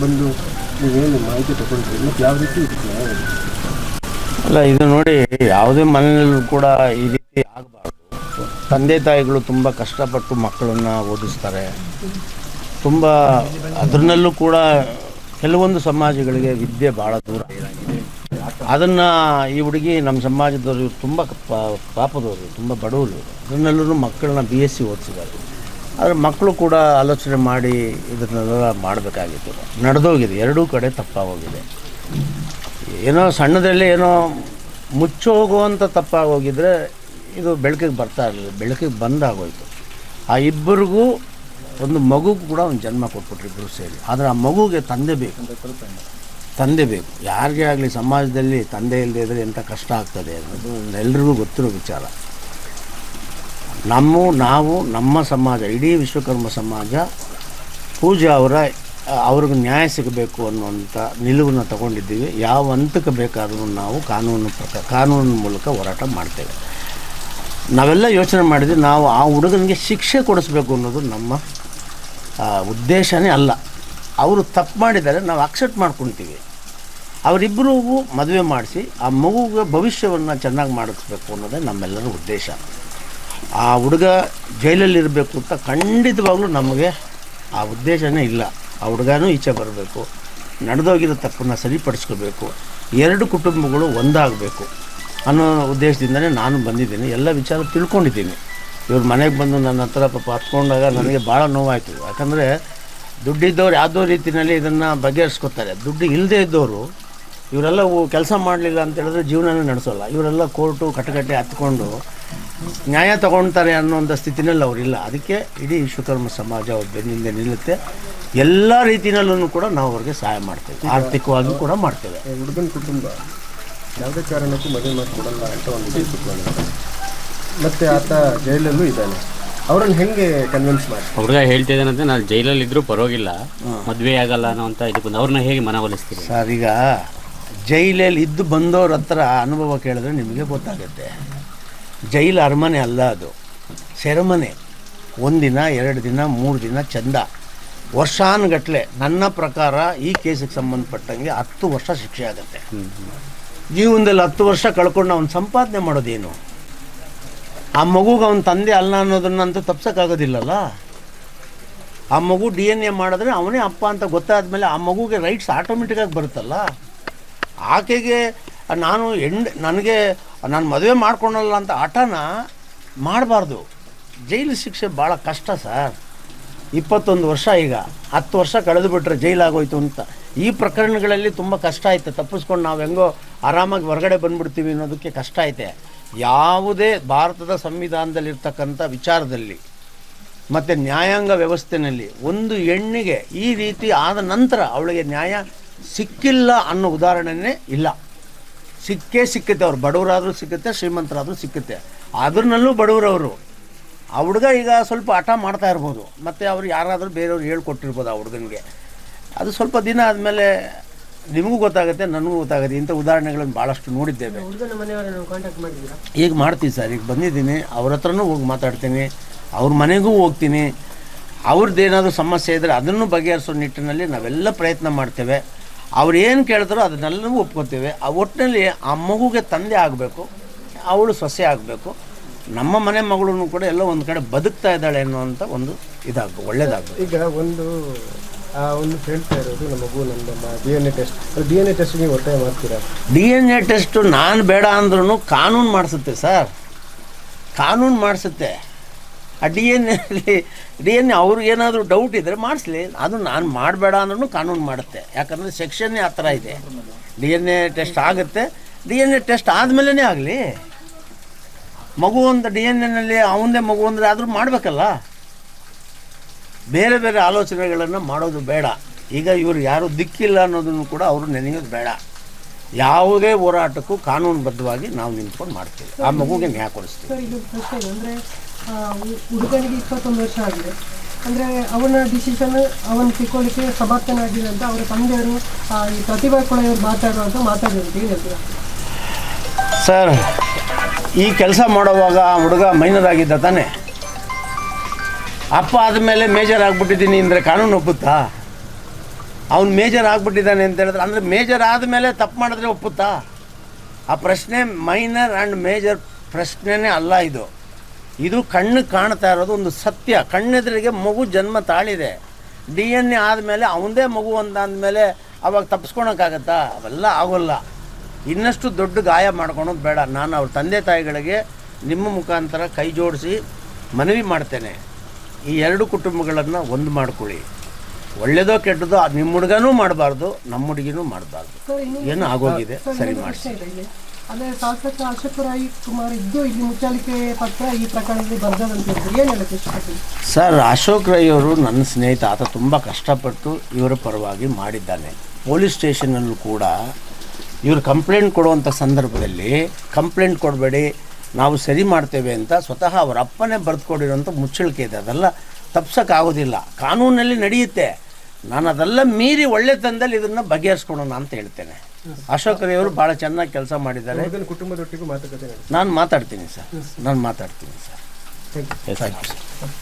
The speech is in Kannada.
ಬಂದು ನೀವೇನು ಮಾಹಿತಿ ತಗೊಂಡ್ರಿ. ಮತ್ತು ಯಾವ ರೀತಿ ಅಲ್ಲ ಇದು ನೋಡಿ ಯಾವುದೇ ಮನೆಯಲ್ಲೂ ಕೂಡ ಈ ರೀತಿ ಆಗಬಾರ್ದು. ತಂದೆ ತಾಯಿಗಳು ತುಂಬ ಕಷ್ಟಪಟ್ಟು ಮಕ್ಕಳನ್ನು ಓದಿಸ್ತಾರೆ. ತುಂಬ ಅದರಲ್ಲೂ ಕೂಡ ಕೆಲವೊಂದು ಸಮಾಜಗಳಿಗೆ ವಿದ್ಯೆ ಭಾಳ ದೂರ ಅದನ್ನು ಈ ಹುಡುಗಿ ನಮ್ಮ ಸಮಾಜದವರು ತುಂಬ ಪ- ಪಾಪದವರು, ತುಂಬ ಬಡವರು ಅದರಲ್ಲೂ ಮಕ್ಕಳನ್ನ ಬಿ ಎಸ್ ಸಿ ಓದಿಸಿದ್ದಾರೆ. ಆದರೆ ಮಕ್ಕಳು ಕೂಡ ಆಲೋಚನೆ ಮಾಡಿ ಇದನ್ನೆಲ್ಲ ಮಾಡಬೇಕಾಗಿತ್ತು. ನಡೆದೋಗಿದೆ. ಎರಡೂ ಕಡೆ ತಪ್ಪಾಗೋಗಿದೆ. ಏನೋ ಸಣ್ಣದರಲ್ಲಿ ಏನೋ ಮುಚ್ಚೋಗುವಂಥ ತಪ್ಪಾಗೋಗಿದ್ರೆ ಇದು ಬೆಳಕಿಗೆ ಬರ್ತಾ ಇರಲಿಲ್ಲ. ಬೆಳಕಿಗೆ ಬಂದಾಗೋಯ್ತು. ಆ ಇಬ್ಬರಿಗೂ ಒಂದು ಮಗು ಕೂಡ ಒಂದು ಜನ್ಮ ಕೊಟ್ಬಿಟ್ರು ಇಬ್ಬರು ಸೇರಿ. ಆದರೆ ಆ ಮಗುಗೆ ತಂದೆ ಬೇಕು. ತಂದೆ ಬೇಕು. ಯಾರಿಗೇ ಆಗಲಿ ಸಮಾಜದಲ್ಲಿ ತಂದೆ ಇಲ್ಲದೆ ಇದ್ದರೆ ಎಂಥ ಕಷ್ಟ ಆಗ್ತದೆ ಅನ್ನೋದು ಎಲ್ರಿಗೂ ಗೊತ್ತಿರೋ ವಿಚಾರ. ನಮ್ಮ, ನಾವು, ನಮ್ಮ ಸಮಾಜ, ಇಡೀ ವಿಶ್ವಕರ್ಮ ಸಮಾಜ, ಪೂಜೆ ಅವರ ಅವ್ರಿಗೆ ನ್ಯಾಯ ಸಿಗಬೇಕು ಅನ್ನುವಂಥ ನಿಲುವನ್ನು ತಗೊಂಡಿದ್ದೀವಿ. ಯಾವ ಹಂತಕ್ಕೆ ಬೇಕಾದರೂ ನಾವು ಕಾನೂನು ಪ್ರಕಾರ ಕಾನೂನಿನ ಮೂಲಕ ಹೋರಾಟ ಮಾಡ್ತೇವೆ. ನಾವೆಲ್ಲ ಯೋಚನೆ ಮಾಡಿದ್ವಿ ನಾವು ಆ ಹುಡುಗನಿಗೆ ಶಿಕ್ಷೆ ಕೊಡಿಸ್ಬೇಕು ಅನ್ನೋದು ನಮ್ಮ ಉದ್ದೇಶನೇ ಅಲ್ಲ. ಅವರು ತಪ್ಪು ಮಾಡಿದರೆ ನಾವು ಅಕ್ಸೆಪ್ಟ್ ಮಾಡ್ಕೊತೀವಿ ಅವರಿಬ್ಬರಿಗೂ ಮದುವೆ ಮಾಡಿಸಿ ಆ ಮಗುಗೆ ಭವಿಷ್ಯವನ್ನು ಚೆನ್ನಾಗಿ ಮಾಡಿಸ್ಬೇಕು ಅನ್ನೋದೇ ನಮ್ಮೆಲ್ಲರ ಉದ್ದೇಶ. ಆ ಹುಡುಗ ಜೈಲಲ್ಲಿರಬೇಕು ಅಂತ ಖಂಡಿತವಾಗ್ಲೂ ನಮಗೆ ಆ ಉದ್ದೇಶನೇ ಇಲ್ಲ. ಆ ಹುಡುಗನೂ ಈಚೆ ಬರಬೇಕು. ನಡೆದೋಗಿರೋ ತಪ್ಪನ್ನು ಸರಿಪಡಿಸ್ಕೋಬೇಕು. ಎರಡು ಕುಟುಂಬಗಳು ಒಂದಾಗಬೇಕು ಅನ್ನೋ ಉದ್ದೇಶದಿಂದನೇ ನಾನು ಬಂದಿದ್ದೀನಿ. ಎಲ್ಲ ವಿಚಾರ ತಿಳ್ಕೊಂಡಿದ್ದೀನಿ. ಇವ್ರ ಮನೆಗೆ ಬಂದು ನನ್ನ ಹತ್ರ ಪಾಪ ಹತ್ಕೊಂಡಾಗ ನನಗೆ ಭಾಳ ನೋವಾಯಿತು. ಯಾಕಂದರೆ ದುಡ್ಡಿದ್ದವ್ರು ಯಾವುದೋ ರೀತಿಯಲ್ಲಿ ಇದನ್ನು ಬಗೆಹರಿಸ್ಕೊತಾರೆ. ದುಡ್ಡು ಇಲ್ಲದೆ ಇದ್ದವರು ಇವರೆಲ್ಲ ಕೆಲಸ ಮಾಡಲಿಲ್ಲ ಅಂತ ಹೇಳಿದ್ರೆ ಜೀವನನೇ ನಡೆಸೋಲ್ಲ. ಇವರೆಲ್ಲ ಕೋರ್ಟು ಕಟ್ಟಕಟ್ಟೆ ಹತ್ಕೊಂಡು ನ್ಯಾಯ ತಗೊಳ್ತಾರೆ ಅನ್ನೋಂಥ ಸ್ಥಿತಿನಲ್ಲಿ ಅವರಿಲ್ಲ ಅದಕ್ಕೆ ಇಡೀ ವಿಶ್ವಕರ್ಮ ಸಮಾಜ ಅವ್ರ ಬೆನ್ನಿಂದ ನಿಲ್ಲುತ್ತೆ. ಎಲ್ಲ ರೀತಿಯಲ್ಲೂ ಕೂಡ ನಾವು ಅವ್ರಿಗೆ ಸಹಾಯ ಮಾಡ್ತೇವೆ. ಆರ್ಥಿಕವಾಗಿ ಕೂಡ ಮಾಡ್ತೇವೆ. ಹುಡುಗನ ಕುಟುಂಬ ಯಾವುದೇ ಕಾರಣಕ್ಕೂ ಮದುವೆ ಮಾಡಿಕೊಡಲ್ಲ ಅಂತ ಒಂದು ಮತ್ತೆ ಆತ ಜೈಲಲ್ಲೂ ಇದ್ದಾನೆ. ಅವರನ್ನು ಹೆಂಗೆ ಕನ್ವಿನ್ಸ್ ಮಾಡಿ? ಹುಡುಗ ಹೇಳ್ತಿದ್ದಾನಂತೆ ನಾನು ಜೈಲಲ್ಲಿ ಇದ್ರೂ ಪರವಾಗಿಲ್ಲ. ಮದುವೆ ಆಗಲ್ಲ ಅನ್ನೋ ಅಂತ ಇದಕ್ಕೆ ಬಂದು ಅವ್ರನ್ನ ಹೇಗೆ ಮನವೊಲಿಸ್ತೀರಿ ಸರ್ ಈಗ ಜೈಲಲ್ಲಿ ಇದ್ದು ಬಂದವ್ರ ಹತ್ರ ಅನುಭವ ಕೇಳಿದ್ರೆ ನಿಮಗೆ ಗೊತ್ತಾಗುತ್ತೆ. ಜೈಲು ಅರಮನೆ ಅಲ್ಲ ಅದು. ಸೆರೆಮನೆ. ಒಂದಿನ ಎರಡು ದಿನ ಮೂರು ದಿನ ಚಂದ. ವರ್ಷಾನುಗಟ್ಲೆ ನನ್ನ ಪ್ರಕಾರ ಈ ಕೇಸಿಗೆ ಸಂಬಂಧಪಟ್ಟಂಗೆ ಹತ್ತು ವರ್ಷ ಶಿಕ್ಷೆ ಆಗುತ್ತೆ. ಜೀವನದಲ್ಲಿ ಹತ್ತು ವರ್ಷ ಕಳ್ಕೊಂಡು ಅವ್ನು ಸಂಪಾದನೆ ಮಾಡೋದೇನು? ಆ ಮಗುಗೆ ಅವನ ತಂದೆ ಅಲ್ಲ ಅನ್ನೋದನ್ನಂತೂ ತಪ್ಸೋಕ್ಕಾಗೋದಿಲ್ಲಲ್ಲ? ಆ ಮಗು ಡಿ ಎನ್ ಎ ಮಾಡಿದ್ರೆ ಅವನೇ ಅಪ್ಪ ಅಂತ ಗೊತ್ತಾದಮೇಲೆ ಆ ಮಗುಗೆ ರೈಟ್ಸ್ ಆಟೋಮೆಟಿಕ್ಕಾಗಿ ಬರುತ್ತಲ್ಲ? ಆಕೆಗೆ ನಾನು ಹೆಂಡ, ನನಗೆ ನಾನು ಮದುವೆ ಮಾಡ್ಕೊಳಲ್ಲ ಅಂತ ಹಠನ ಮಾಡಬಾರ್ದು. ಜೈಲು ಶಿಕ್ಷೆ ಭಾಳ ಕಷ್ಟ ಸರ್. ಇಪ್ಪತ್ತೊಂದು ವರ್ಷ ಈಗ. ಹತ್ತು ವರ್ಷ ಕಳೆದು ಬಿಟ್ರೆ ಜೈಲಾಗೋಯ್ತು ಅಂತ. ಈ ಪ್ರಕರಣಗಳಲ್ಲಿ ತುಂಬ ಕಷ್ಟ ಐತೆ ತಪ್ಪಿಸ್ಕೊಂಡು ನಾವು ಹೆಂಗೋ ಆರಾಮಾಗಿ ಹೊರಗಡೆ ಬಂದ್ಬಿಡ್ತೀವಿ ಅನ್ನೋದಕ್ಕೆ ಕಷ್ಟ ಐತೆ. ಯಾವುದೇ ಭಾರತದ ಸಂವಿಧಾನದಲ್ಲಿರ್ತಕ್ಕಂಥ ವಿಚಾರದಲ್ಲಿ ಮತ್ತು ನ್ಯಾಯಾಂಗ ವ್ಯವಸ್ಥೆಯಲ್ಲಿ ಒಂದು ಹೆಣ್ಣಿಗೆ ಈ ರೀತಿ ಆದ ನಂತರ ಅವಳಿಗೆ ನ್ಯಾಯ ಸಿಕ್ಕಿಲ್ಲ ಅನ್ನೋ ಉದಾಹರಣೆನೇ ಇಲ್ಲ. ಸಿಕ್ಕೇ ಸಿಕ್ಕುತ್ತೆ, ಅವ್ರು ಬಡವರಾದರೂ ಸಿಕ್ಕುತ್ತೆ, ಶ್ರೀಮಂತರಾದರೂ ಸಿಕ್ಕುತ್ತೆ. ಅದ್ರನ್ನಲ್ಲೂ ಬಡವರವರು. ಆ ಹುಡುಗ ಈಗ ಸ್ವಲ್ಪ ಹಠ ಮಾಡ್ತಾ ಇರ್ಬೋದು. ಮತ್ತು ಅವ್ರು ಯಾರಾದರೂ ಬೇರೆಯವ್ರು ಹೇಳ್ಕೊಟ್ಟಿರ್ಬೋದು ಆ ಹುಡುಗನಿಗೆ. ಅದು ಸ್ವಲ್ಪ ದಿನ ಆದಮೇಲೆ ನಿಮಗೂ ಗೊತ್ತಾಗುತ್ತೆ ನನಗೂ ಗೊತ್ತಾಗುತ್ತೆ. ಇಂಥ ಉದಾಹರಣೆಗಳನ್ನು ಭಾಳಷ್ಟು ನೋಡಿದ್ದೇವೆ. ಈಗ ಮಾಡ್ತೀವಿ ಸರ್. ಈಗ ಬಂದಿದ್ದೀನಿ. ಅವ್ರ ಹತ್ರನೂ ಹೋಗಿ ಮಾತಾಡ್ತೀನಿ. ಅವ್ರ ಮನೆಗೂ ಹೋಗ್ತೀನಿ. ಅವ್ರದ್ದೇನಾದರೂ ಸಮಸ್ಯೆ ಇದ್ದರೆ ಅದನ್ನು ಬಗೆಹರಿಸೋ ನಿಟ್ಟಿನಲ್ಲಿ ನಾವೆಲ್ಲ ಪ್ರಯತ್ನ ಮಾಡ್ತೇವೆ. ಅವ್ರು ಏನು ಕೇಳ್ತಾರೋ ಅದನ್ನೆಲ್ಲವೂ ಒಪ್ಕೋತೇವೆ. ಆ ಒಟ್ಟಿನಲ್ಲಿ ಆ ಮಗುಗೆ ತಂದೆ ಆಗಬೇಕು ಅವಳು ಸೊಸೆ ಆಗಬೇಕು. ನಮ್ಮ ಮನೆ ಮಗಳನ್ನು ಕೂಡ ಎಲ್ಲ ಒಂದು ಕಡೆ ಬದುಕ್ತಾ ಇದ್ದಾಳೆ ಅನ್ನುವಂಥ ಒಂದು ಇದಾಗ ಒಳ್ಳೇದಾಗಬೇಕು ಈಗ ಒಂದು ಆ, ಒಂದು ಹೇಳ್ತಾ ಇರೋದು ನಮ್ಮ ಮಗು ನಮ್ಮ D N A test D N A test ನೀವು ಒತ್ತಾಯ ಮಾಡ್ತೀರಾ? ಡಿ ಎನ್ ಎ ಟೆಸ್ಟು ನಾನು ಬೇಡ ಅಂದ್ರೂ ಕಾನೂನು ಮಾಡಿಸುತ್ತೆ, ಸರ್. ಕಾನೂನು ಮಾಡಿಸುತ್ತೆ. ಆ ಡಿ ಎನ್ ಎಲ್ಲಿ ಡಿ ಎನ್ ಎ ಅವ್ರಿಗೇನಾದರೂ ಡೌಟ್ ಇದ್ದರೆ ಮಾಡಿಸ್ಲಿ. ಅದು ನಾನು ಮಾಡಬೇಡ ಅಂದ್ರೂ ಕಾನೂನು ಮಾಡುತ್ತೆ. ಯಾಕಂದರೆ ಸೆಕ್ಷನ್ನೇ ಆ ಥರ ಇದೆ. ಡಿ ಎನ್ ಎ ಟೆಸ್ಟ್ ಆಗುತ್ತೆ. ಡಿ ಎನ್ ಎ ಟೆಸ್ಟ್ ಆದಮೇಲೆ ಆಗಲಿ. ಮಗು ಒಂದು ಡಿ ಎನ್ ಎನಲ್ಲಿ ಅವನದೇ ಮಗು ಅಂದರೆ ಆದರೂ ಮಾಡಬೇಕಲ್ಲ. ಬೇರೆ ಬೇರೆ ಆಲೋಚನೆಗಳನ್ನು ಮಾಡೋದು ಬೇಡ. ಈಗ ಇವರು ಯಾರು ದಿಕ್ಕಿಲ್ಲ ಅನ್ನೋದನ್ನು ಕೂಡ ಅವರು ನೆನೆಯೋದು ಬೇಡ. ಯಾವುದೇ ಹೋರಾಟಕ್ಕೂ ಕಾನೂನುಬದ್ಧವಾಗಿ ನಾವು ನಿಂತ್ಕೊಂಡು ಮಾಡ್ತೀವಿ. ಆ ಮಗುಗೆ ನ್ಯಾಯ ಕೊಡಿಸ್ತೀವಿ. ಅಂದರೆ ಹುಡುಗನಿಗೆ ಇಪ್ಪತ್ತೊಂದು ವರ್ಷ ಆಗಿದೆ. ಅಂದರೆ ಅವನ ಡಿಸಿಷನ್ ಅವನು ತಿಳ್ಕೊಳ್ಳಿಕ್ಕೆ ಸಮರ್ಥನಾಗಿದೆ ಅಂತ ಅವರ ತಂದೆಯವರು ಈ ಪ್ರತಿಭಾ ಕೊಳೆಯವರು ಮಾತಾಡೋ ಅಂತ ಏನು ಹೇಳ್ತೀರಾ? ಸರ್ ಈ ಕೆಲಸ ಮಾಡುವಾಗ ಹುಡುಗ ಮೈನರ್ ಆಗಿದ್ದ ತಾನೆ? ಅಪ್ಪ ಆದಮೇಲೆ ಮೇಜರ್ ಆಗಿಬಿಟ್ಟಿದ್ದೀನಿ ಅಂದರೆ ಕಾನೂನು ಒಪ್ಪುತ್ತಾ? ಅವ್ನು ಮೇಜರ್ ಆಗಿಬಿಟ್ಟಿದ್ದಾನೆ ಅಂತ ಹೇಳಿದ್ರೆ, ಅಂದರೆ ಮೇಜರ್ ಆದಮೇಲೆ ತಪ್ಪು ಮಾಡಿದ್ರೆ ಒಪ್ಪುತ್ತಾ? ಆ ಪ್ರಶ್ನೆ ಮೈನರ್ ಆ್ಯಂಡ್ ಮೇಜರ್ ಪ್ರಶ್ನೆನೇ ಅಲ್ಲ ಇದು. ಇದು ಕಣ್ಣು ಕಾಣ್ತಾ ಇರೋದು ಒಂದು ಸತ್ಯ. ಕಣ್ಣೆದುರಿಗೆ ಮಗು ಜನ್ಮ ತಾಳಿದೆ. ಡಿ ಎನ್ ಎ ಆದಮೇಲೆ ಅವಂದೇ ಮಗು ಅಂತ ಅಂದಮೇಲೆ ಅವಾಗ ತಪ್ಪಿಸ್ಕೊಳಕ್ಕಾಗತ್ತಾ ಅವೆಲ್ಲ ಆಗೋಲ್ಲ. ಇನ್ನಷ್ಟು ದೊಡ್ಡ ಗಾಯ ಮಾಡ್ಕೊಳೋದು ಬೇಡ. ನಾನು ಅವ್ರ ತಂದೆ ತಾಯಿಗಳಿಗೆ ನಿಮ್ಮ ಮುಖಾಂತರ ಕೈ ಜೋಡಿಸಿ ಮನವಿ ಮಾಡ್ತೇನೆ. ಈ ಎರಡು ಕುಟುಂಬಗಳನ್ನು ಒಂದು ಮಾಡ್ಕೊಳ್ಳಿ. ಒಳ್ಳೇದೋ ಕೆಟ್ಟದೋ ಅದು ನಿಮ್ಮ ಹುಡುಗನೂ ಮಾಡಬಾರ್ದು ನಮ್ಮ ಹುಡುಗಿನೂ ಮಾಡಬಾರ್ದು. ಏನು ಆಗೋಗಿದೆ? ಸರಿ ಮಾಡಿಸಿ. ಅದೇ ಶಾಸಕ ಅಶೋಕರಾಯ್ ಕುಮಾರ್ ಇದ್ದು ಇಲ್ಲಿ ಮುಚ್ಚಾಲಿಕೆ ಪತ್ರ ಈ ಪ್ರಕರಣದಲ್ಲಿ ಏನು ಹೇಳಕ್ಕೆ ಇಷ್ಟಪಡ್ತೀನಿ ಸರ್ ಅಶೋಕ್ ರೈ ಅವರು ನನ್ನ ಸ್ನೇಹಿತ ಆತ ತುಂಬ ಕಷ್ಟಪಟ್ಟು ಇವರ ಪರವಾಗಿ ಮಾಡಿದ್ದಾನೆ. ಪೊಲೀಸ್ ಸ್ಟೇಷನಲ್ಲೂ ಕೂಡ ಇವರು ಕಂಪ್ಲೇಂಟ್ ಕೊಡುವಂಥ ಸಂದರ್ಭದಲ್ಲಿ ಕಂಪ್ಲೇಂಟ್ ಕೊಡಬೇಡಿ ನಾವು ಸರಿ ಮಾಡ್ತೇವೆ ಅಂತ ಸ್ವತಃ ಅವರ ಅಪ್ಪನೇ ಬರೆದುಕೊಡಿರೋಂಥ ಮುಚ್ಚಳಿಕೆ ಇದೆ. ಅದೆಲ್ಲ ತಪ್ಸೋಕ್ಕಾಗೋದಿಲ್ಲ ಕಾನೂನಲ್ಲಿ ನಡೆಯುತ್ತೆ. ನಾನು ಅದೆಲ್ಲ ಮೀರಿ ಒಳ್ಳೆತನದಲ್ಲಿ ಇದನ್ನು ಬಗೆಹರಿಸ್ಕೊಳೋಣ ಅಂತ ಹೇಳ್ತೇನೆ. ಅಶೋಕ್ ರೈ ಅವರು ಭಾಳ ಚೆನ್ನಾಗಿ ಕೆಲಸ ಮಾಡಿದ್ದಾರೆ. ಕುಟುಂಬದೊಟ್ಟಿಗೂ ಮಾತುಕತೆ ನಾನು ಮಾತಾಡ್ತೀನಿ ಸರ್. ನಾನು ಮಾತಾಡ್ತೀನಿ ಸರ್. Thank you sir